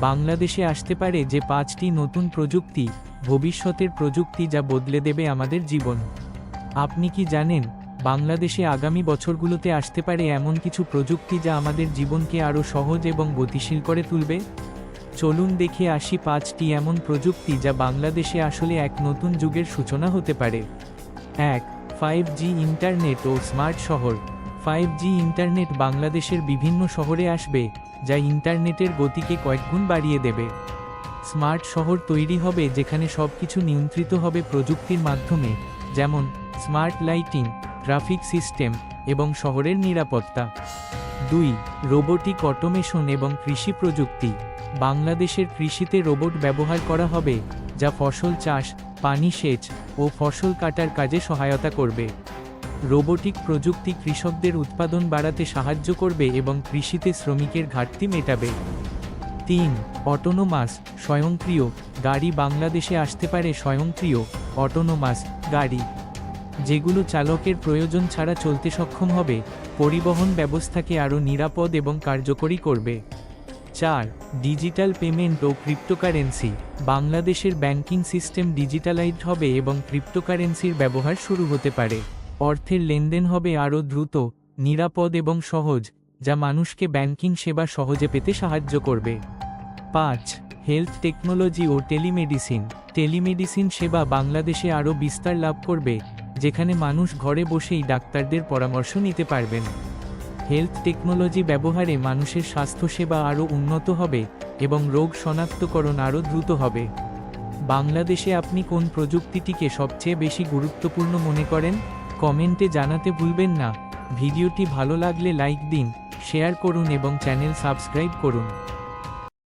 বাংলাদেশে আসতে পারে যে পাঁচটি নতুন প্রযুক্তি, ভবিষ্যতের প্রযুক্তি যা বদলে দেবে আমাদের জীবন। আপনি কি জানেন, বাংলাদেশে আগামী বছরগুলোতে আসতে পারে এমন কিছু প্রযুক্তি যা আমাদের জীবনকে আরও সহজ এবং গতিশীল করে তুলবে? চলুন দেখে আসি পাঁচটি এমন প্রযুক্তি যা বাংলাদেশে আসলে এক নতুন যুগের সূচনা হতে পারে। এক ফাইভ জি ইন্টারনেট ও স্মার্ট শহর। ফাইভ জি ইন্টারনেট বাংলাদেশের বিভিন্ন শহরে আসবে, যা ইন্টারনেটের গতিকে কয়েকগুণ বাড়িয়ে দেবে। স্মার্ট শহর তৈরি হবে যেখানে সব কিছু নিয়ন্ত্রিত হবে প্রযুক্তির মাধ্যমে, যেমন স্মার্ট লাইটিং, ট্রাফিক সিস্টেম এবং শহরের নিরাপত্তা। দুই, রোবোটিক অটোমেশন এবং কৃষি প্রযুক্তি। বাংলাদেশের কৃষিতে রোবট ব্যবহার করা হবে, যা ফসল চাষ, পানি সেচ ও ফসল কাটার কাজে সহায়তা করবে। রোবোটিক প্রযুক্তি কৃষকদের উৎপাদন বাড়াতে সাহায্য করবে এবং কৃষিতে শ্রমিকের ঘাটতি মেটাবে। তিন অটোনোমাস স্বয়ংক্রিয়, গাড়ি বাংলাদেশে আসতে পারে স্বয়ংক্রিয় অটোনোমাস গাড়ি। যেগুলো চালকের প্রয়োজন ছাড়া চলতে সক্ষম হবে, পরিবহন ব্যবস্থাকে আরও নিরাপদ এবং কার্যকরী করবে। চার, ডিজিটাল পেমেন্ট ও ক্রিপ্টোকারেন্সি। বাংলাদেশের ব্যাংকিং সিস্টেম ডিজিটালাইজড হবে এবং ক্রিপ্টোকারেন্সির ব্যবহার শুরু হতে পারে। অর্থের লেনদেন হবে আরও দ্রুত, নিরাপদ এবং সহজ, যা মানুষকে ব্যাংকিং সেবা সহজে পেতে সাহায্য করবে। পাঁচ, হেলথ টেকনোলজি ও টেলিমেডিসিন। টেলিমেডিসিন সেবা বাংলাদেশে আরও বিস্তার লাভ করবে, যেখানে মানুষ ঘরে বসেই ডাক্তারদের পরামর্শ নিতে পারবেন। হেলথ টেকনোলজি ব্যবহারে মানুষের স্বাস্থ্যসেবা আরও উন্নত হবে এবং রোগ শনাক্তকরণ আরও দ্রুত হবে। বাংলাদেশে আপনি কোন প্রযুক্তিটিকে সবচেয়ে বেশি গুরুত্বপূর্ণ মনে করেন? কমেন্টে জানাতে ভুলবেন না। ভিডিওটি ভালো লাগলে লাইক দিন, শেয়ার করুন এবং চ্যানেল সাবস্ক্রাইব করুন।